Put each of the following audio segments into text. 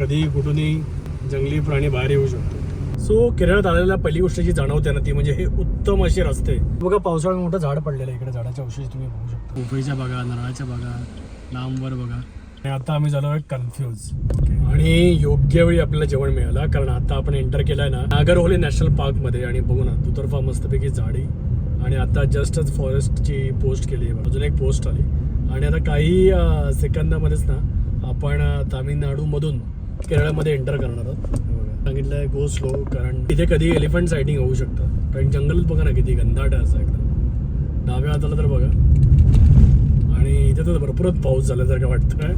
कधीही कुठूनही जंगली प्राणी बाहेर येऊ शकतो. सो केरळात आलेल्या पहिली गोष्ट जी जाणवते ना ती म्हणजे हे उत्तम असे रस्ते. बघा पावसाळ्यात मोठं झाड पडलेलं आहे इकडे झाडाच्या औषधी तुम्ही बघू शकता. पोफळीच्या बघा नारळाच्या बघा लांबवर बघा. आणि आता आम्ही झालो आहे कन्फ्यूज आणि योग्य वेळी आपल्याला जेवण मिळालं कारण आता आपण एंटर केलाय ना नागरहोली नॅशनल पार्कमध्ये आणि बघू ना दुतर्फा मस्तपैकी झाडी. आणि आता जस्टच फॉरेस्टची पोस्ट केली आहे अजून एक पोस्ट आली. आणि आता काही सेकंदामध्येच ना आपण तामिळनाडूमधून केरळमध्ये एंटर करणार आहोत. सांगितलं आहे गो स्लो कारण तिथे कधी एलिफंट सायटिंग होऊ शकतं. कारण जंगल बघा ना किती घनदाट आहे असं एकदम. डाव्या हाताला तर बघा. आणि इथे तर भरपूरच पाऊस झाल्यासारखं वाटतंय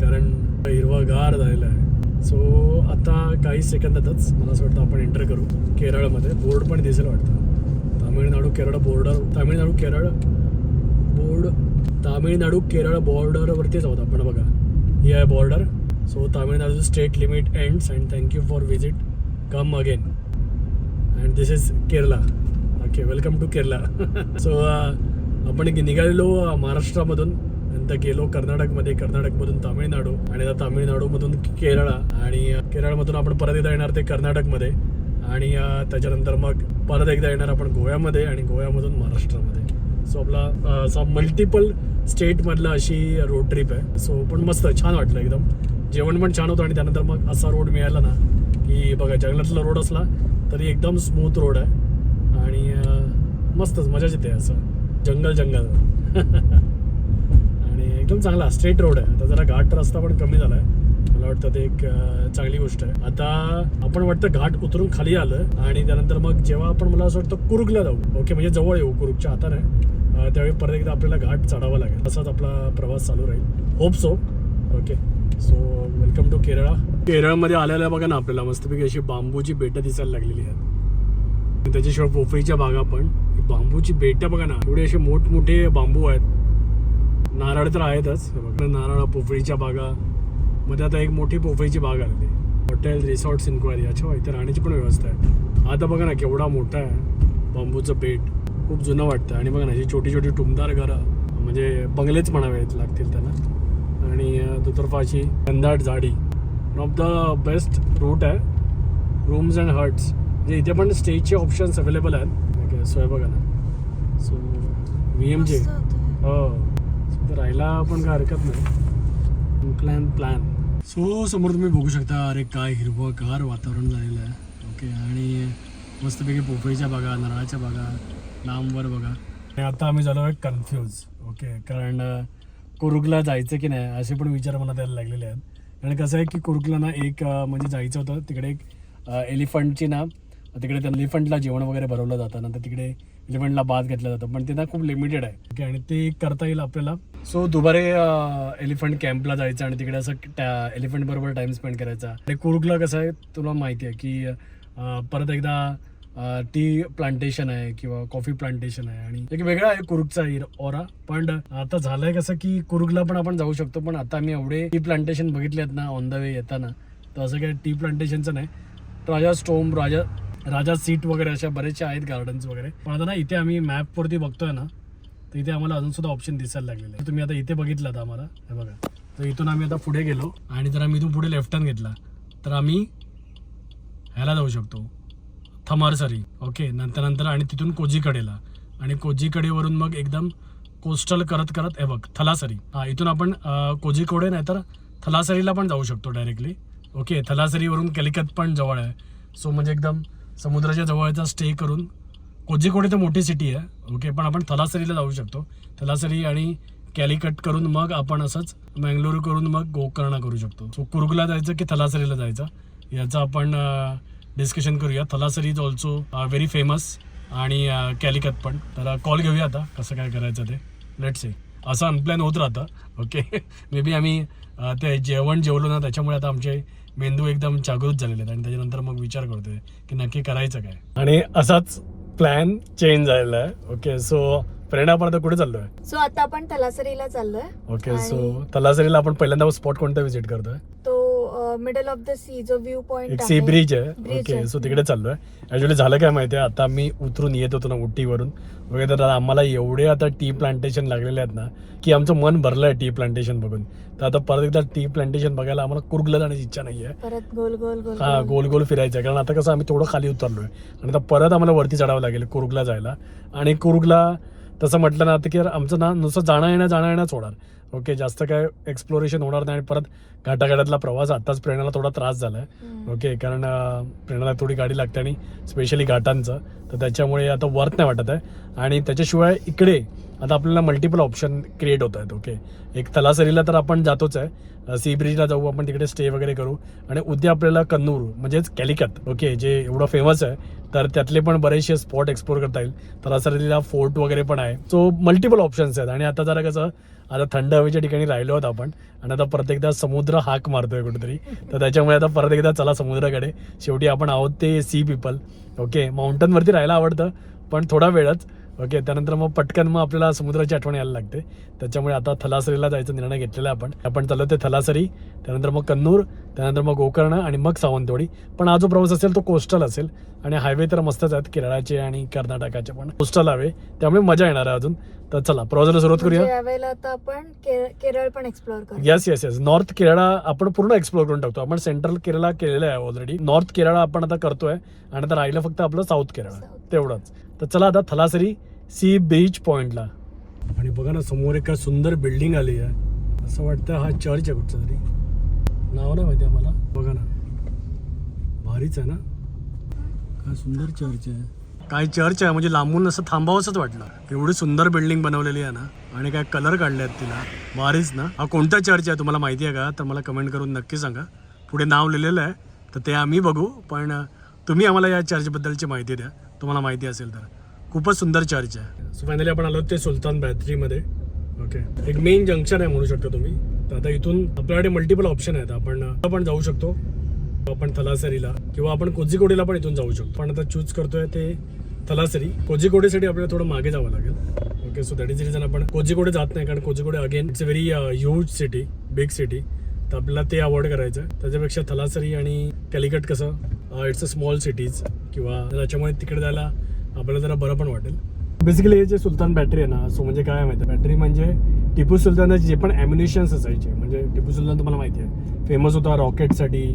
कारण हिरवागार झालेला आहे. सो आता काही सेकंदातच मला असं वाटतं आपण एंटर करू. केरळमध्ये बोर्ड पण दिसेल वाटतं. तामिळनाडू केरळ बॉर्डर तामिळनाडू केरळ बोर्ड तामिळनाडू केरळ बॉर्डरवरतीच आहोत आपण बघा. ही आहे border so Tamil Nadu state limit ends and thank you for visit come again and this is Kerala okay welcome to Kerala so आपण निघालेलो uh, महाराष्ट्रामधून. नंतर गेलो कर्नाटकमध्ये. कर्नाटकमधून तामिळनाडू आणि आता तामिळनाडूमधून केरळा. आणि uh, केरळमधून आपण परत एकदा येणार ते कर्नाटकमध्ये. आणि uh, त्याच्यानंतर मग परत एकदा येणार आपण गोव्यामध्ये आणि गोव्यामधून महाराष्ट्रामध्ये. सो आपला असा मल्टिपल स्टेटमधला अशी रोड ट्रिप आहे. सो पण मस्त छान वाटलं एकदम. जेवण पण छान होतं आणि त्यानंतर मग असा रोड मिळाला ना की बघा जंगलातला रोड असला तरी एकदम स्मूथ रोड आहे. आणि मस्तच मजाच येते असं. जंगल जंगल. आणि एकदम चांगला स्ट्रेट रोड आहे. आता जरा घाट रस्ता पण कमी झाला आहे मला वाटतं ते एक चांगली गोष्ट आहे. आता आपण वाटतं घाट उतरून खाली आलं आणि त्यानंतर मग जेव्हा आपण मला असं वाटतं कुरुकला जाऊ. ओके म्हणजे जवळ येऊ कुरुकच्या हाताने. त्यावेळी परत एकदा आपल्याला घाट चढावा लागेल. असाच आपला प्रवास चालू राहील. Hope so okay so welcome to Kerala केरळमध्ये आलेल्या बघा ना आपल्याला मस्तपैकी अशी बांबूची बेटं दिसायला लागलेली आहेत. आणि त्याच्याशिवाय पोफळीच्या बागा पण. बांबूची बेटं बघा ना एवढे असे मोठमोठे बांबू आहेत. नारळ तर आहेतच. बघा नारळ पोफळीच्या बागा. मध्ये आता एक मोठी पोफळीची बाग आलेली हॉटेल रिसॉर्ट्स इन्क्वायरी अच्छा इथे राहण्याची पण व्यवस्था आहे. आता बघा ना केवढा मोठा आहे बांबूचं बेट. खूप जुनं वाटतं. आणि बघा ना अशी छोटी छोटी टुमदार घरं. म्हणजे बंगलेच म्हणावे लागतील त्यांना. आणि अं, दुतर्फा अशी कंदाट झाडी. One of the best route आहे. रूम्स अँड हर्ट्स म्हणजे इथे पण स्टेजचे ऑप्शन्स अवेलेबल आहेत. ओके सोय बघा ना. सो व्ही एम जे हो. राहायला पण काय हरकत नाही. प्लॅन प्लॅन सो समोर तुम्ही बघू शकता अरे काय हिरवंगार वातावरण झालेलं आहे. ओके आणि मस्तपैकी पोफळीच्या बागा नारळाच्या बागा लांबवर बघा. आणि आता आम्ही झालो आहे कन्फ्यूज ओके कारण कुरुगला कुरुकला जायचं की नाही असे पण विचार मला द्यायला लागलेले आहेत. कारण कसं आहे की कुरुकला ना एक म्हणजे जायचं होतं. तिकडे एक एलिफंटची ना तिकडे त्या एलिफंटला जेवण वगैरे भरवलं जातं. नंतर तिकडे एलिफंटला बाद घेतलं जातं. पण ते ना खूप लिमिटेड आहे. ओके आणि ते करता येईल आपल्याला. सो दुबारे एलिफंट कॅम्पला जायचं आणि तिकडे असं त्या एलिफंट बरोबर स्पेंड करायचा. आणि कुरुकला कसं आहे तुला माहिती आहे की परत एकदा टी प्लांटेशन आहे किंवा कॉफी प्लांटेशन आहे आणि एक वेगळा आहे कुरुकचा ओरा पण आता झालंय कसं की कुरुकला पण आपण जाऊ शकतो पण आता आम्ही एवढे टी प्लांटेशन बघितले आहेत ना ऑन द वे येताना तर असं काही टी प्लांटेशनचं नाही. राजा स्टोम राजा राजा सीट वगैरे अशा बरेचशा आहेत गार्डन्स वगैरे. पण आता ना इथे आम्ही मॅपवरती बघतोय ना तर इथे आम्हाला अजून सुद्धा ऑप्शन दिसायला लागलेले आहे. तुम्ही आता इथे बघितलं आता आम्हाला हे बघा. तर इथून आम्ही आता पुढे गेलो आणि जर आम्ही इथून पुढे लेफ्ट टर्न घेतला तर आम्ही ह्याला जाऊ शकतो. थमारसरी ओके नंतर नंतर आणि तिथून कोजीकडेला आणि कोजीकडेवरून मग एकदम कोस्टल करत करत हे बघ थलासरी. हा इथून आपण अं, कोझिकोडे नाहीतर थलासरीला पण जाऊ शकतो डायरेक्टली ओके थलासरीवरून कलिकत पण जवळ आहे. सो म्हणजे एकदम समुद्राच्या जवळचा स्टे करून कोझिकोडे तर मोठी सिटी आहे. ओके पण आपण थलासरीला जाऊ शकतो. थलासरी आणि कॅलिकट करून मग आपण असंच मँगलोर करून मग गोकर्णा करू शकतो. सो कुर्गला जायचं की थलासरीला जायचं? याचा आपण डिस्कशन करूया. Thalassery is also very famous आणि कॅलिकत पण. तर कॉल घेऊया आता कसं काय करायचं ते. लेट से असं अनप्लॅन होत राहतं. ओके मे बी आम्ही अं, ते जेवण जेवलो ना त्याच्यामुळे आता आमचे मेंदू एकदम जागृत झालेले आहेत आणि त्याच्यानंतर मग विचार करतोय की नक्की करायचं काय. आणि असाच प्लॅन चेंज झालेला आहे. ओके सो प्रेरणा आपण आता कुठे चाललोय? सो आता आपण तलासरीला चाललोय. ओके सो तलासरीला आपण पहिल्यांदा स्पॉट कोणता व्हिजिट करतोय? तो मिडल ऑफ द सी जो व्ह्यू पॉइंट एक सी ब्रिज आहे. ओके. सो तिकडे चाललोय. ऍक्च्युली झालं काय माहितीये आता मी उतरून येत होतो ना उटीवरून. वगैरे तर आम्हाला एवढे आता टी प्लांटेशन लागलेले आहेत ना की आमचं मन भरलंय टी प्लांटेशन बघून. तर आता परत एकदा टी प्लांटेशन बघायला आम्हाला कुर्गला जाण्याची इच्छा नाहीये. परत गोल गोल गोल हा गोल. गोल फिरायचं आहे. कारण आता कसं आम्ही थोडं खाली उतरलोय. आणि आता परत आम्हाला वरती चढावं लागेल कुर्गला जायला. आणि कुर्गला तसं म्हटलं ना आता की आमचं ना नुसतं जाणं येणं जाणं येणंच होणार. ओके जास्त काय एक्सप्लोरेशन होणार नाही आणि परत घाटाघाटातला प्रवास आताच प्रेरणाला थोडा त्रास झालाय. हम्म. ओके कारण प्रेरणाला थोडी गाडी लागते आणि स्पेशली घाटांचं. तर त्याच्यामुळे आता वर्थ नाही वाटत आहे. आणि त्याच्याशिवाय इकडे आता आपल्याला मल्टिपल ऑप्शन क्रिएट होत आहेत ओके एक तलासरीला तर आपण जातोच आहे. सी ब्रिजला जाऊ आपण तिकडे स्टे वगैरे करू. आणि उद्या आपल्याला कन्नूर म्हणजेच कॅलिकत ओके जे एवढं फेमस आहे तर त्यातले पण बरेचसे स्पॉट एक्सप्लोर करता येईल. तलासरीला फोर्ट वगैरे पण आहे. सो मल्टिपल ऑप्शन्स आहेत. आणि आता जरा कसं आता थंड हवेच्या ठिकाणी राहिलो आहोत आपण आणि आता परत एकदा समुद्र हाक मारतोय कुठेतरी. तर त्याच्यामुळे आता परत एकदा चला समुद्राकडे. शेवटी आपण आहोत ते सी पीपल ओके माउंटनवरती राहायला आवडतं पण थोडा वेळच. ओके त्यानंतर मग पटकन मग आपल्याला समुद्राची आठवण यायला लागते. त्याच्यामुळे आता थलासरीला जायचा निर्णय घेतलेला आहे आपण. आपण चाललो ते थलासरी त्यानंतर मग कन्नूर त्यानंतर मग गोकर्ण आणि मग सावंतवाडी. पण हा जो प्रवास असेल तो कोस्टल असेल आणि हायवे तर मस्तच आहेत केरळाचे आणि कर्नाटकाचे पण. कोस्टल हवे त्यामुळे मजा येणार आहे अजून. तर चला प्रवासाला सुरुवात म्हणजे करूया. यावेळेला आता आपण केरळ पण एक्सप्लोर करू yes yes yes north Kerala आपण पूर्ण एक्सप्लोर करून टाकतो. आपण सेंट्रल केरळा केलेलं आहे ऑलरेडी नॉर्थ केरळा आपण आता करतोय आणि आता राहिलं फक्त आपलं साऊथ केरळा South. तेवढंच. तर चला आता थलासरी सी बीच पॉइंटला आणि बघा ना समोर एक काय सुंदर बिल्डिंग आली आहे. असं वाटतं हा चर्च आहे कुठचं तरी. नाव नाही माहिती आम्हाला बघा ना. भारीच आहे ना? काय सुंदर चर्च आहे. काय चर्च आहे म्हणजे लांबून असं थांबावंसच वाटलं. एवढी सुंदर बिल्डिंग बनवलेली आहे ना आणि काय कलर काढले आहेत तिला. भारीच ना. हा कोणता चर्च आहे तुम्हाला माहिती आहे का? तर मला कमेंट करून नक्की सांगा. पुढे नाव लिहिलेलं आहे तर ते आम्ही बघू पण तुम्ही आम्हाला या चर्चबद्दलची माहिती द्या. तुम्हाला माहिती असेल तर. खूपच सुंदर चर्च आहे. सो फायनली आपण आलो ते सुलतान बॅटरीमध्ये. ओके एक मेन जंक्शन आहे म्हणू शकता तुम्ही. तर आता इथून आपल्याकडे मल्टिपल ऑप्शन आहेत. आपण आपण जाऊ शकतो. आपण थलासरीला किंवा आपण कोझिकोडीला पण इथून जाऊ शकतो. पण आता चूज करतोय ते थलासरी कोजिकोडेसाठी आपल्याला थोडं मागे जावं लागेल. Okay so that is reason आपण कोजिकोडे जात नाही कारण Kozhikode again it's a very huge city big city तर आपल्याला ते अवॉइड करायचं आहे. त्याच्यापेक्षा थलासरी आणि कॅलिकट कसं इट्स अ स्मॉल सिटीज किंवा त्याच्यामुळे तिकडे जायला आपल्याला जरा बरं पण वाटेल. बेसिकली हे जे सुलतान बॅटरी आहे ना सो म्हणजे काय माहिती बॅटरी म्हणजे टिपू सुलतानाचे जे पण ॲम्युनिशन्स असायचे म्हणजे टिपू सुलतान तुम्हाला माहिती आहे. फेमस होता रॉकेटसाठी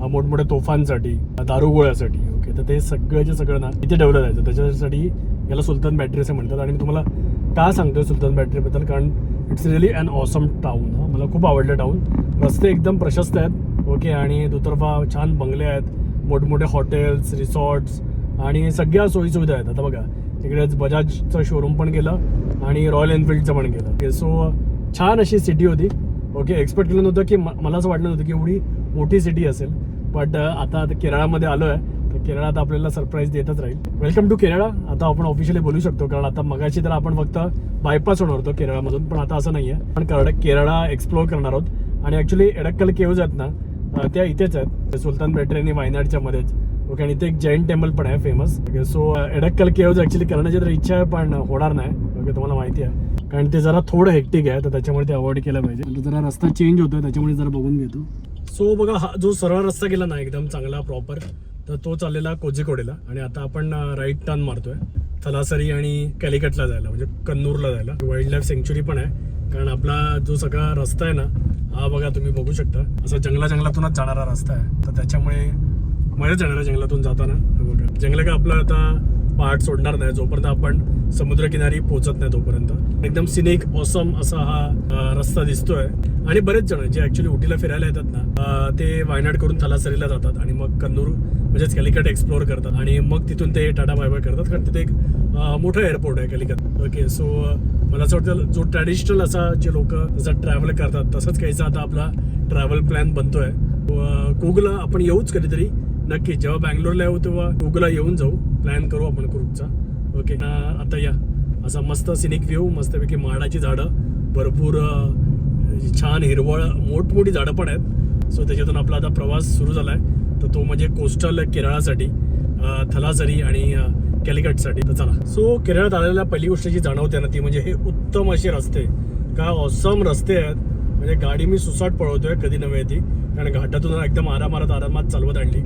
मोठमोठ्या तोफांसाठी दारुगोळ्यासाठी. तर ते सगळं जे सगळं ना इथे डेव्हलप जायचं त्याच्यासाठी याला सुलतान बॅटरी असे म्हणतात. आणि मी तुम्हाला का सांगतोय सुलतान बॅटरीबद्दल? कारण it's really an awesome town मला खूप आवडलं टाऊन रस्ते एकदम प्रशस्त आहेत. ओके आणि दुतर्फा छान बंगले आहेत. मोठमोठे हॉटेल्स रिसॉर्ट्स आणि सगळ्या सोयीसुविधा आहेत. आता बघा तिकडेच बजाजचं शोरूम पण गेलं आणि रॉयल एनफिल्डचं पण गेलं. ओके सो छान अशी सिटी होती. ओके एक्सपेक्ट केलं नव्हतं की मला असं वाटलं नव्हतं की एवढी मोठी सिटी असेल. बट आता आता केरळामध्ये आलो आहे तर केरळात आपल्याला सरप्राईज देतच राहील. वेलकम टू केरळा आता आपण ऑफिशियली बोलू शकतो कारण आता मगाशी तर आपण फक्त बायपास होणार होतो केरळमधून पण आता असं नाही आहे पण करड केरळा एक्सप्लोअर करणार आहोत. आणि ॲक्च्युली एडक्कल केव्ज आहेत ना त्या इथेच आहेत. सुलतान बॅटरी आणि वायनाडच्या मध्येच. ओके आणि इथे एक जैन टेम्पल पण आहे famous okay so Edakkal caves actually करण्याची तर इच्छा आहे पण होणार नाही. ओके तुम्हाला माहिती आहे. कारण ते जरा थोडं हेक्टिक आहे तर त्याच्यामुळे ते अवॉइड केलं पाहिजे. जरा रस्ता चेंज होतोय त्याच्यामुळे जरा बघून घेतो. सो बघा हा जो सरळ रस्ता गेला ना एकदम चांगला प्रॉपर तर तो चाललेला कोझिकोडेला आणि आता आपण राईट टर्न मारतोय. थलासरी आणि कॅलिकटला जायला म्हणजे कन्नूरला जायला. वाईल्ड लाईफ सेंच्युरी पण आहे. कारण आपला जो सगळा रस्ता आहे ना हा बघा तुम्ही बघू शकता. असा जंगला जंगलातूनच जाणारा रस्ता आहे. तर त्याच्यामुळे मजाच येणार आहे जंगलातून जाताना. बघा. जंगल का आपलं आता पहाट सोडणार नाही जोपर्यंत आपण समुद्रकिनारी पोहोचत नाही तोपर्यंत. एकदम सिनिक ऑसम असा हा रस्ता दिसतोय. आणि बरेच जण जे ऍक्च्युली उटीला फिरायला येतात ना ते वायनाड करून थलासरीला जातात आणि मग कन्नूर म्हणजेच कॅलिकट एक्सप्लोअर करतात. आणि मग तिथून ते टाटा बाय बाय करतात कारण तिथे एक मोठं एअरपोर्ट आहे कॅलिकट ओके सो मला असं वाटतं जो ट्रॅडिशनल असा जे लोक जसं ट्रॅव्हल करतात तसंच काहीचा आता आपला ट्रॅव्हल प्लॅन बनतोय. कोगला आपण येऊच कधीतरी नक्की जेव्हा बँगलोरला येऊ तेव्हा कोगला येऊन जाऊ. प्लॅन करू आपण ग्रुपचा. ओके आता या. असा मस्त सिनिक व्ह्यू मस्तपैकी माडाची झाडं भरपूर छान हिरवळ मोठमोठी झाडं पण आहेत. सो त्याच्यातून आपला आता प्रवास सुरू झाला आहे तर तो म्हणजे कोस्टल केरळासाठी थलासरी आणि कॅलिकटसाठी तर चला. सो केरळात आलेल्या पहिली गोष्ट जी जाणवते ना ती म्हणजे हे उत्तम असे रस्ते. का ऑसम रस्ते आहेत. म्हणजे गाडी मी सुसाट पळवतोय कधी नव्हे ती. कारण घाटातून एकदम आरामारात आरामात चालवत आणली.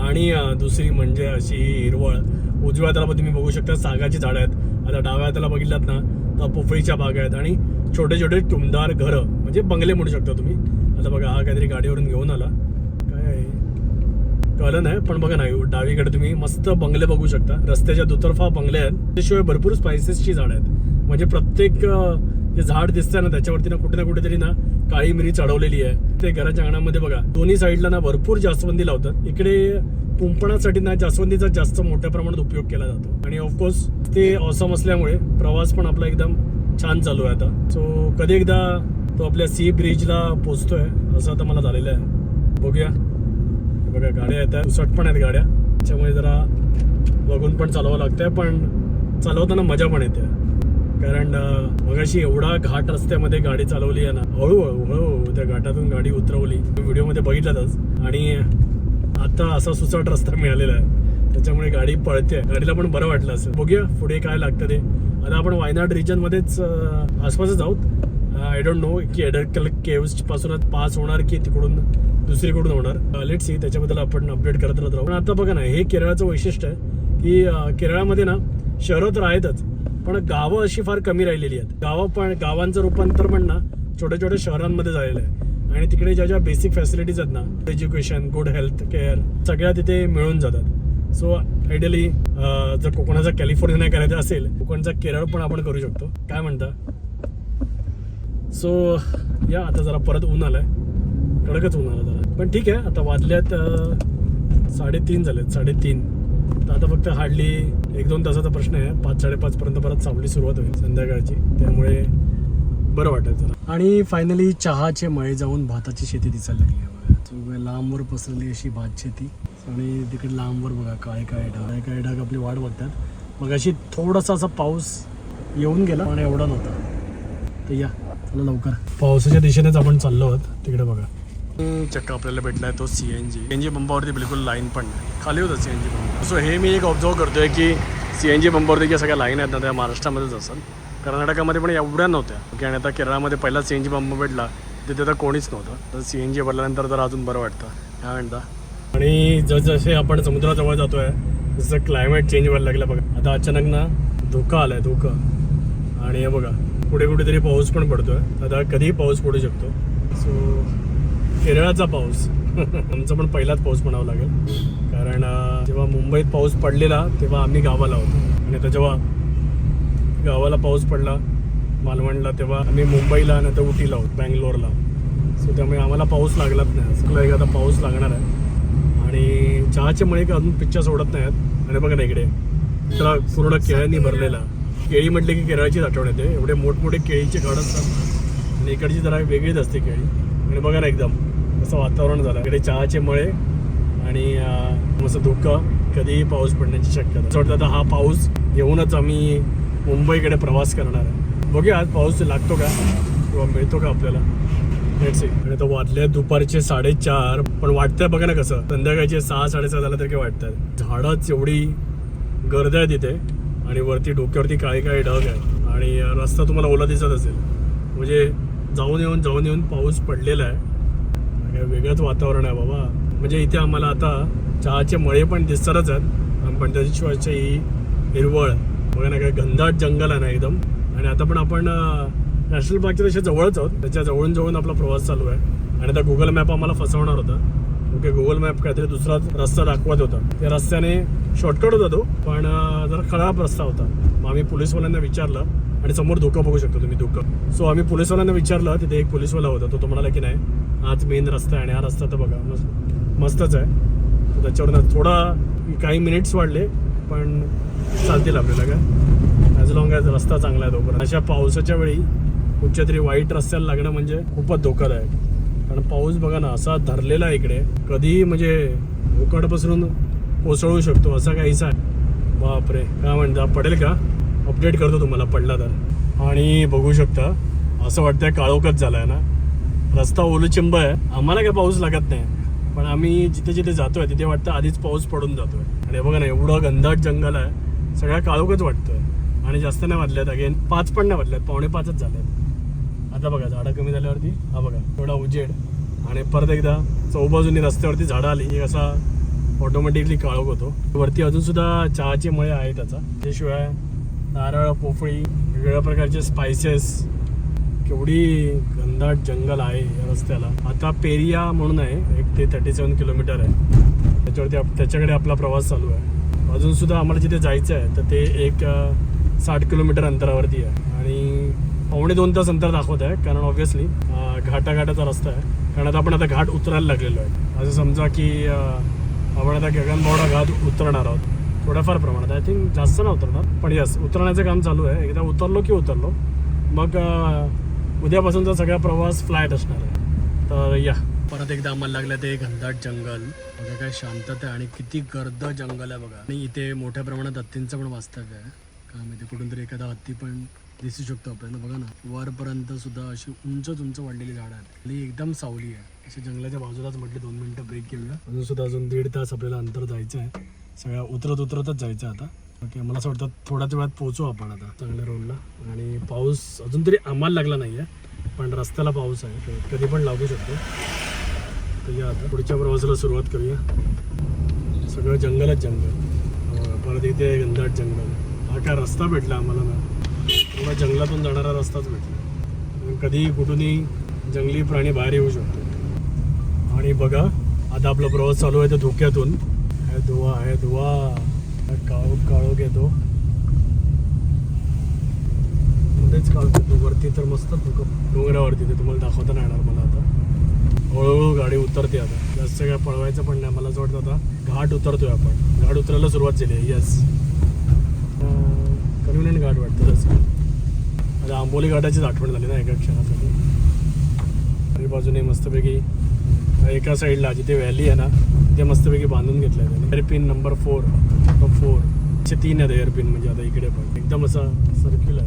आणि दुसरी म्हणजे अशी हिरवळ. उजव्या हाताला पण तुम्ही बघू शकता सागाची झाडं आहेत. आता डाव्या हाताला बघितलात ना तर पोफळीच्या बागा आहेत आणि छोटे छोटे टुमदार घरं म्हणजे बंगले म्हणू शकता तुम्ही. आता बघा हा काहीतरी गाडीवरून घेऊन आला. काय आहे? कळलं नाही पण बघा नाही डावीकडे तुम्ही मस्त बंगले बघू शकता. रस्त्याच्या दुतर्फा बंगले आहेत. त्याशिवाय भरपूर स्पायसेसची झाडं आहेत. म्हणजे प्रत्येक जे झाड दिसतंय ना त्याच्यावरती ना कुठे ना कुठेतरी ना काळी मिरी चढवलेली आहे. ते घराच्या अंगणामध्ये बघा. दोन्ही साईडला ना भरपूर जास्वंदी लावतात. इकडे कुंपणासाठी ना जास्वंदीचा जास्त मोठ्या प्रमाणात उपयोग केला जातो. आणि ऑफकोर्स ते ऑसम असल्यामुळे प्रवास पण आपला एकदम छान चालू आहे आता. सो कधी एकदा तो आपल्या सी ब्रिजला पोचतोय असं आता मला झालेलं आहे. बघूया. बघा गाड्या येत आहेत. उसट पण आहेत गाड्या. त्याच्यामुळे जरा बघून पण चालवावं लागतंय पण चालवताना मजा पण येते. कारण अं, मगाशी एवढा घाट रस्त्यामध्ये गाडी चालवली आहे ना हळूहळू हळूहळू त्या घाटातून गाडी उतरवली. व्हिडिओमध्ये बघितलातच. आणि आता असा सुसाट रस्ता मिळालेला आहे. त्याच्यामुळे गाडी पळते. गाडीला पण बरं वाटलं असेल. बघूया पुढे काय लागतं ते. आता आपण वायनाड रिजनमध्येच आसपासच आहोत. आय डोंट नो की एडरकल केव्स पासूनच पास होणार की तिकडून दुसरीकडून होणार. लेट सी त्याच्याबद्दल आपण अपडेट करत राहत राहू. पण आता बघा ना हे केरळाचं वैशिष्ट्य आहे की केरळामध्ये ना शहरं तर आहेतच. पण गावं अशी फार कमी राहिलेली आहेत. गावं पण गावांचं रूपांतर पण ना छोट्या छोट्या शहरांमध्ये झालेलं आहे. आणि तिकडे ज्या ज्या बेसिक फॅसिलिटीज आहेत ना एज्युकेशन गुड हेल्थ केअर सगळ्या तिथे मिळून जातात. सो आयडियली जर कोकणाचा कॅलिफोर्निया नाही करायचा असेल कोकणचा केरळ पण आपण करू शकतो. काय म्हणता? सो या आता जरा परत ऊन आलाय. कडकच ऊन आलं जरा. पण ठीक आहे आता वाजल्यात साडेतीन झालेत साडेतीन. तर आता फक्त हार्डली एक दोन तासाचा प्रश्न आहे. पाच साडेपाच पर्यंत परत सावली सुरुवात होईल संध्याकाळची. त्यामुळे बरं वाटेल जरा. आणि फायनली चहाचे मळे जाऊन भाताची शेती दिसायला लागली So, लांबवर पसरली अशी भात शेती. आणि तिकडे लांबवर बघा काळे काळे ढाग. काळे काळे ढाग आपली वाट बघतात. मग अशी थोडासा असा पाऊस येऊन गेला पण एवढा नव्हता. तर या चला लवकर. पावसाच्या दिशेनेच आपण चाललो आहोत. तिकडे बघा. चक्क आपल्याला भेटलाय तो C N G N G पंपावरती बिलकुल लाईन पण नाही. खाली होतं C N G pump so हे मी एक ऑब्झर्व करतोय की सी एन जी पंपावरती ज्या सगळ्या लाईन आहेत ना त्या महाराष्ट्रामध्येच असेल. कर्नाटकामध्ये पण एवढ्या नव्हत्या. ओके आणि आता केरळामध्ये पहिला सी एन जी पंप भेटला तिथे तर कोणीच नव्हतं. तर सी एन जी भरल्यानंतर तर अजून बरं वाटतं. काय म्हणता? आणि जसजसे आपण समुद्राजवळ जातो आहे जसं क्लायमेट चेंज व्हायला लागलं बघा. आता अचानक ना धोका आहे धोका. आणि हे बघा कुठे कुठेतरी पाऊस पण पडतोय. आता कधीही पाऊस पडू शकतो. सो केरळाचा पाऊस. आमचा पण पहिलाच पाऊस म्हणावा लागेल. कारण जेव्हा मुंबईत पाऊस पडलेला तेव्हा आम्ही गावाला होतो. आणि आता जेव्हा गावाला पाऊस पडला मालवणला तेव्हा आम्ही मुंबईला नाही तर उटीला होतो बँगलोरला. सो त्यामुळे आम्हाला पाऊस लागलाच नाही. असं एक आता पाऊस लागणार आहे. आणि चहाचे मळे अजून पिक्चर सोडत नाहीत. आणि बघा ना इकडे. त्याला पूर्ण केळ्यांनी भरलेला. केळी म्हटले की केरळचीच आठवण येते. एवढे मोठमोठे केळीचे घड असतात. आणि इकडची जरा वेगळीच असते केळी. आणि बघा ना एकदम. असं वातावरण झालं. इकडे चहाचे मळे आणि मस्त धुकं. कधीही पाऊस पडण्याची शक्यता. असं वाटतं आता हा पाऊस येऊनच आम्ही मुंबईकडे प्रवास करणार आहे. बघूया आज पाऊस लागतो का किंवा मिळतो का आपल्याला. आणि तो वाजले दुपारचे साडेचार. पण वाटतंय बघा ना कसं. संध्याकाळचे सहा साडेसहा झालं तर काय वाटतं झाडच एवढी गर्द आहे तिथे आणि वरती डोक्यावरती काळी काळी ढग आहे आणि रस्ता तुम्हाला ओला दिसत असेल. म्हणजे जाऊन येऊन जाऊन येऊन पाऊस पडलेला आहे. वेगळंच वातावरण आहे बाबा. म्हणजे इथे आम्हाला आता चहाचे मळे पण दिसतातच आहेत. पण त्याच्याशिवायचे ही हिरवळ. बघा ना काय घनदाट जंगल आहे ना एकदम. आणि आता पण आपण नॅशनल पार्कच्या तसे जवळच आहोत. त्याच्या जवळून जवळून आपला प्रवास चालू आहे. आणि आता गुगल मॅप आम्हाला फसवणार होता. ओके गुगल मॅप काहीतरी दुसरा रस्ता दाखवत होता. त्या रस्त्याने शॉर्टकट होता तो. पण जरा खराब रस्ता होता. मग आम्ही पोलीसवाल्यांना विचारलं. आणि समोर धोका बघू शकतो तुम्ही धोका. सो आम्ही पोलिसवाल्यांना विचारलं तिथे एक पोलिसवाला होता तो तो म्हणाला की नाही आज मेन रस्ता आहे आणि हा रस्ता तर बघा मस्त मस्तच आहे. त्याच्यावरनं थोडा काही मिनिट्स वाढले पण चालतील आपल्याला काय? ॲज लॉंग ॲज रस्ता चांगला आहे तोपर्यंत. अशा पावसाच्या वेळी कुठच्या तरी वाईट रस्त्याला लागणं म्हणजे खूपच धोकादायक. कारण पाऊस बघा ना असा धरलेला आहे इकडे कधीही म्हणजे भोकट पसरून कोसळू शकतो असा काहीसा आहे. बापरे काय म्हणता पडेल का? अपडेट करतो तुम्हाला पडला तर. आणि बघू शकता असं वाटतंय काळोखच झालाय ना. रस्ता ओलचिंब आहे. आम्हाला काय पाऊस लागत नाही. पण आम्ही जिथे जिथे जातोय तिथे वाटतं आधीच पाऊस पडून जातोय. आणि बघा ना एवढं घनदाट जंगल आहे. सगळ्या काळोखच वाटतोय. आणि जास्त नाही वाजल्यात अगेन पाच पण नाही वाजल्यात पावणे पाचच झालेत. आता बघा झाडं कमी झाल्यावरती हा बघा थोडा उजेड. आणि परत एकदा चौबाजूनी रस्त्यावरती झाडं आली. एक असा ऑटोमॅटिकली काळोख होतो. वरती अजून सुद्धा चहाचे मळे आहे त्याचा त्याशिवाय नारळ पोफळी वेगवेगळ्या प्रकारचे स्पायसेस केवढी घनदाट जंगल आहे या रस्त्याला. आता पेरिया म्हणून आहे एक ते थर्टी सेवन किलोमीटर आहे. त्याच्यावरती आप- त्याच्याकडे आपला प्रवास चालू आहे. अजून सुद्धा आम्हाला जिथे जायचं आहे तर ते एक साठ किलोमीटर अंतरावरती आहे. आणि पावणे दोन तास अंतर दाखवत आहे कारण ऑब्व्हियसली घाटाघाटाचा रस्ता आहे. कारण आता आपण आता घाट उतरायला लागलेलो आहे. असं समजा की आपण आता गगनबावडा घाट उतरणार आहोत. थोड्याफार प्रमाणात. आय थिंक जास्त ना उतरणार पण यस उतरण्याचं काम चालू आहे. एकदा उतरलो की उतरलो. मग उद्यापासूनचा सगळा प्रवास फ्लाईट असणार आहे. तर या परत एकदा आम्हाला लागलं ते घनदाट जंगल. बघा काय शांतता आहे आणि किती गर्द जंगल आहे बघा. आणि इथे मोठ्या प्रमाणात हत्तींचं पण वास्तव्य आहे. का माहिती कुठून तरी एखादा हत्ती पण दिसू शकतो आपल्याला. बघा ना वरपर्यंत सुद्धा अशी उंच उंच वाढलेली झाडं आहेत. आणि एकदम सावली आहे. अशी जंगलाच्या बाजूलाच म्हटली दोन मिनिटं ब्रेक घेऊया. अजून सुद्धा अजून दीड तास आपल्याला अंतर जायचं आहे. सगळ्या उतरत उतरतच जायचं आता. ओके मला असं वाटतं थोड्याच वेळात पोहोचू आपण आता चांगल्या रोडला आणि पाऊस अजून तरी आम्हाला लागला नाही आहे पण रस्त्याला पाऊस आहे कधी पण लागू शकतो. तर या आता पुढच्या प्रवासाला सुरुवात करूया. सगळं जंगलच जंगल. परत इथे घनदाट जंगल. हा काय रस्ता भेटला आम्हाला ना. पूर्ण जंगलातून जाणारा रस्ताच भेटला. कधी कुठूनही जंगली प्राणी बाहेर येऊ शकतो. आणि बघा आता आपला प्रवास चालू आहे तर धुक्यातून. धुवा आहे धुवा काळो काळोख येतो मध्येच काळोख येतो वरती तर मस्त डोंगरावरती ते तुम्हाला दाखवता नाही येणार मला आता. हळूहळू गाडी उतरते आता. जास्त काय पळवायचं पण नाही मला असं वाटतं आता घाट उतरतोय आपण. घाट उतरायला सुरुवात झाली आहे यस कन्व्हिनियंट घाट वाटतं तसं. आता आंबोली घाटाचीच आठवण झाली ना एका क्षणासाठी. बाजूने मस्तपैकी एका साईडला जिथे व्हॅली आहे ना ते मस्तपैकी बांधून घेतलं आहे त्याने एअरपिन नंबर फोर फोर असे तीन आहेत एअरपिन म्हणजे आता इकडे पण. एकदम असा सर्क्युलर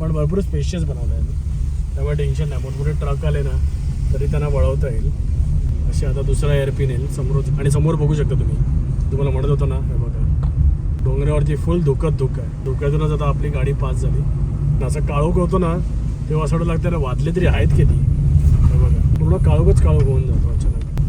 पण भरपूर स्पेशियस बनवलं आहे त्यामुळे टेन्शन नाही. मोठमोठे ट्रक आले ना तरी त्यांना वळवता येईल. असे आता दुसरा एअरपिन येईल समोर आणि समोर बघू शकता तुम्ही. तुम्हाला म्हणत होतो ना हे बघा. डोंगरावरती फुल धुकत धुकं आहे. धुक्यातूनच आता आपली गाडी पास झाली. असं काळोख होतो ना तेव्हा असं वाटतं लागतं वाचले तरी आहेत किती? हे बघा. पूर्ण काळोखच काळोख होऊन जातो.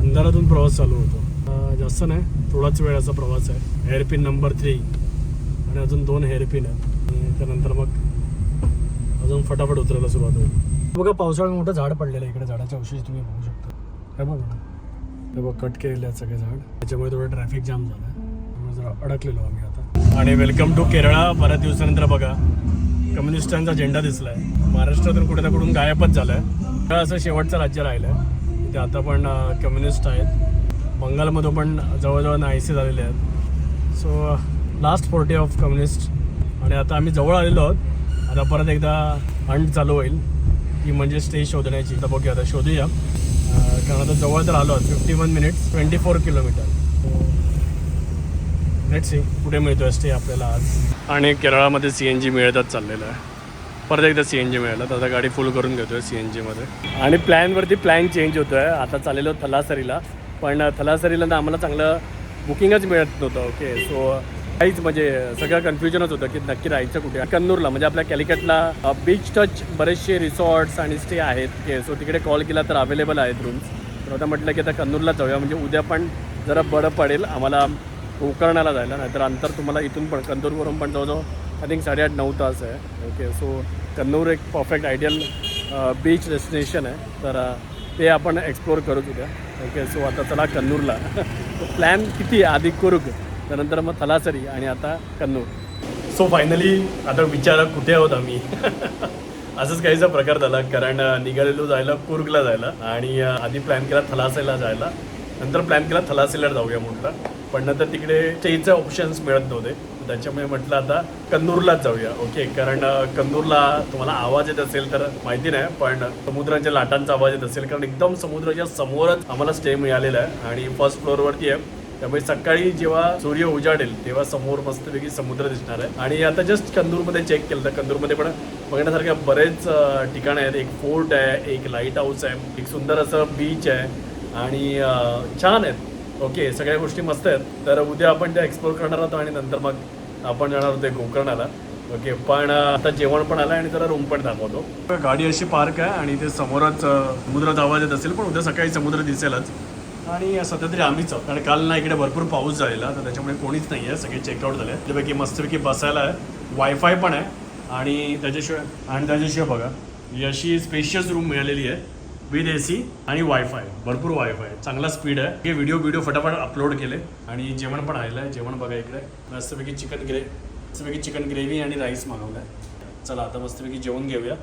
अंधारातून प्रवास चालू होतो. जास्त नाही थोडाच वेळाचा प्रवास आहे. हेअरपिन नंबर थ्री आणि अजून दोन हेअरपिन आहेत. आणि त्यानंतर मग अजून फटाफट उतरायला सुरुवात होईल. बघा पावसाळ्यात मोठं झाड पडलेलं आहे इकडे. झाडाच्या अवशेष तुम्ही बघू शकता. काय बघा हे बघ कट केलेले आहेत सगळे झाड. त्याच्यामुळे थोडं ट्रॅफिक जाम झालं त्यामुळे जरा अडकलेलो आम्ही आता. आणि वेलकम टू केरळा बऱ्याच दिवसानंतर बघा कम्युनिस्टांचा झेंडा दिसलाय. महाराष्ट्रातून कुठे ना कुठून गायबच झालाय. असं शेवटचं राज्य राहिलंय. ते आता पण कम्युनिस्ट आहेत. बंगालमधून पण जवळजवळ नाहीसे झालेले आहेत. So last forty of communist आणि आता आम्ही जवळ आलेलो आहोत. आता परत एकदा हंट चालू होईल. ती म्हणजे स्टे शोधण्याची. आता बघूया आता शोधूया. कारण आता जवळ तर आलो आहोत. Fifty one minutes twenty four kilometre let see कुठे मिळतो आहे स्टे आपल्याला आज? आणि केरळामध्ये सी एन जी मिळतच चाललेलं आहे. परत एकदा सी एन जी मिळालं. तर आता गाडी फुल करून घेतोय सी एन जीमध्ये आणि प्लॅनवरती प्लॅन चेंज होतो आहे आता चाललेलो थलासरीला. पण थलासरीला तर आम्हाला चांगलं बुकिंगच मिळत नव्हतं ओके सो काहीच म्हणजे सगळं कन्फ्युजनच होतं की नक्की राहायचं कुठे? कन्नूरला म्हणजे आपल्या कॅलिकटला बीच टच बरेचसे रिसॉर्ट्स आणि स्टे आहेत ओके सो तिकडे कॉल केला तर अवेलेबल आहेत रूम्स तर आता म्हटलं की आता कन्नूरला जाऊया. म्हणजे उद्या पण जरा बरं पडेल. आम्हाला गोकर्णाला जायला. नाहीतर अंतर तुम्हाला इथून पण कंदूरवरून पण जवळजवळ आय थिंक साडेआठ नऊ तास आहे ओके सो कन्नूर एक परफेक्ट आयडियल बीच डेस्टिनेशन आहे तर uh, ते आपण एक्सप्लोअर करू उद्या। ओके सो आता चला कन्नूरला प्लॅन किती आहे? आधी कुरुग त्यानंतर मग थलासरी आणि आता कन्नूर सो फायनली आता विचारा कुठे आहोत आम्ही? असंच काहीचा प्रकार झाला कारण uh, निघालेलो जायला कुर्गला जायला आणि uh, आधी प्लॅन केला थलासेला जायला. नंतर प्लॅन केला थलासेला जाऊया म्हटलं. पण नंतर तिकडे स्टेचे ऑप्शन्स मिळत नव्हते. त्याच्यामुळे म्हटलं आता कन्नूरलाच जाऊया. ओके कारण कन्नूरला तुम्हाला आवाज येत असेल तर माहिती नाही पण समुद्राच्या लाटांचा आवाज येत असेल. कारण एकदम समुद्राच्या समोरच आम्हाला स्टे मिळालेला आहे. आणि फर्स्ट फ्लोअरवरती आहे. त्यामुळे सकाळी जेव्हा सूर्य उजाडेल तेव्हा समोर मस्तपैकी समुद्र दिसणार आहे. आणि आता जस्ट कंदूरमध्ये चेक केलं तर कंदूरमध्ये पण बघण्यासारख्या बरेच ठिकाणं आहेत. एक फोर्ट आहे एक लाइट हाऊस आहे एक सुंदर असं बीच आहे. आणि छान आहेत. ओके सगळ्या गोष्टी मस्त आहेत. तर उद्या आपण त्या एक्सप्लोर करणार आहोत आणि नंतर मग आपण जाणार होते गोकर्णाला. ओके पण आता जेवण पण आलं आणि जरा रूम पण दाखवतो. गाडी अशी पार्क आहे आणि ते समोरच समुद्रात आवाज येत असेल पण उद्या सकाळी समुद्र दिसेलच. आणि सध्या तरी आम्हीच आहोत. कारण काल ना इकडे भरपूर पाऊस झालेला तर त्याच्यामुळे कोणीच नाही आहे सगळे चेकआउट झाले त्यापैकी मस्तपैकी बसायला आहे वायफाय पण आहे. आणि त्याच्याशिवाय आणि त्याच्याशिवाय बघा ही अशी स्पेशियस रूम मिळालेली आहे. विथ ए सी आणि वायफाय भरपूर वायफाय. चांगला स्पीड आहे. हे व्हिडिओ व्हिडिओ फटाफट अपलोड केले. आणि जेवण पण आलेलं आहे जेवण बघा इकडे. मस्तपैकी चिकन ग्रे मस्तपैकी चिकन ग्रेव्ही आणि राईस मागवलं आहे चला आता मस्तपैकी जेवण घेऊया.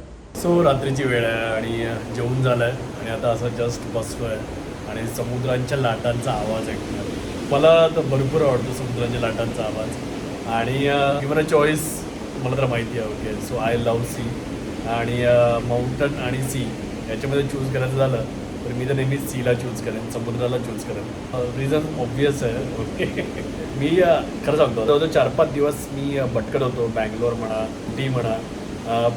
सो रात्रीची वेळ आहे आणि जेवण झालं आहे आणि आता असं जस्ट बसलो आहे आणि समुद्रांच्या लाटांचा आवाज ऐकणार मला तर भरपूर आवडतो समुद्रांच्या लाटांचा आवाज. आणि इवन चॉईस मला तर माहिती आहे okay so I love sea आणि माउंटन आणि सी याच्यामध्ये चूज करायचं झालं तर मी तर नेहमीच सीला चूज करेन समुद्राला चूज करेन. Uh, रिझन ऑब्वियस आहे. ओके मी uh, खरं सांगतो जवळजवळ चार पाच दिवस मी uh, भटकत होतो बँगलोर म्हणा टी म्हणा.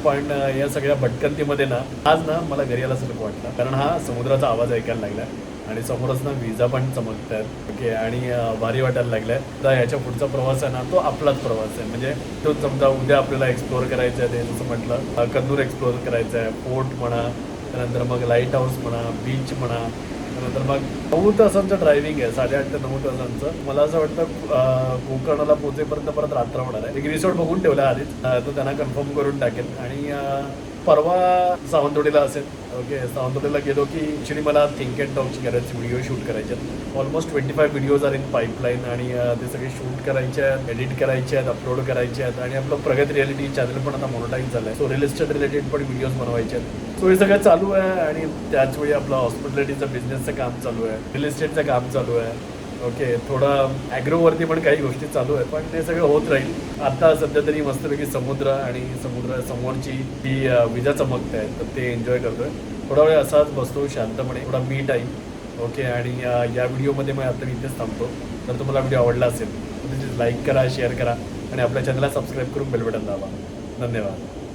पण या सगळ्या भटकंतीमध्ये ना आज ना मला घरी यायला सलग वाटलं. कारण हा समुद्राचा आवाज ऐकायला लागला आणि समोरच ना विजा पण चमकत आहेत ओके आणि भारी वाटायला लागलाय. तर ह्याच्या पुढचा प्रवास आहे ना तो आपलाच प्रवास आहे. म्हणजे तो समजा उद्या आपल्याला एक्सप्लोअर करायचा आहे ते जसं म्हटलं कन्नूर एक्सप्लोअर करायचं आहे पोर्ट म्हणा त्यानंतर मग लाइट हाऊस म्हणा बीच म्हणा त्यानंतर मग नऊ तासांचं ड्रायव्हिंग आहे साडेआठ ते नऊ तासांचं. मला असं वाटतं कोकणाला पोचेपर्यंत परत रात्र होणार आहे. एक रिसॉर्ट बघून ठेवला आधीच. तर तो त्यांना कन्फर्म करून टाकेल. आणि परवा सावंतवाडीला असेल. ओके सावंतवाडीला गेलो की ॲक्च्युली मला थिंक अँड टॉकची करायचे व्हिडिओ शूट करायचे आहेत almost twenty five videos are in pipeline आणि ते सगळे शूट करायचे आहेत एडिट करायचे आहेत अपलोड करायचे आहेत आणि आपलं प्रगत रियालिटी चॅनल पण आता मोनोटाईज झालं आहे सो रिअल इस्टेट रिलेटेड पण व्हिडिओज बनवायचे आहेत. सो हे सगळं चालू आहे आणि त्याचवेळी आपलं हॉस्पिटॅलिटीचं बिझनेसचं काम चालू आहे. रिअल इस्टेटचं काम चालू आहे. ओके थोडं ॲग्रोवरती पण काही गोष्टी चालू आहे पण ते सगळं होत राहील. आता सध्या तरी मस्तपैकी समुद्र आणि समुद्र समोरची जी विजा चमकत आहे तर ते एन्जॉय करतोय. थोडा वेळ असाच बसतो शांतपणे थोडा मी टाईम ओके आणि या व्हिडिओमध्ये मग आता मी इथेच थांबतो. जर तुम्हाला व्हिडिओ आवडला असेल तर लाईक करा शेअर करा आणि आपल्या चॅनलला सबस्क्राईब करून बेल बटन दाबा. धन्यवाद.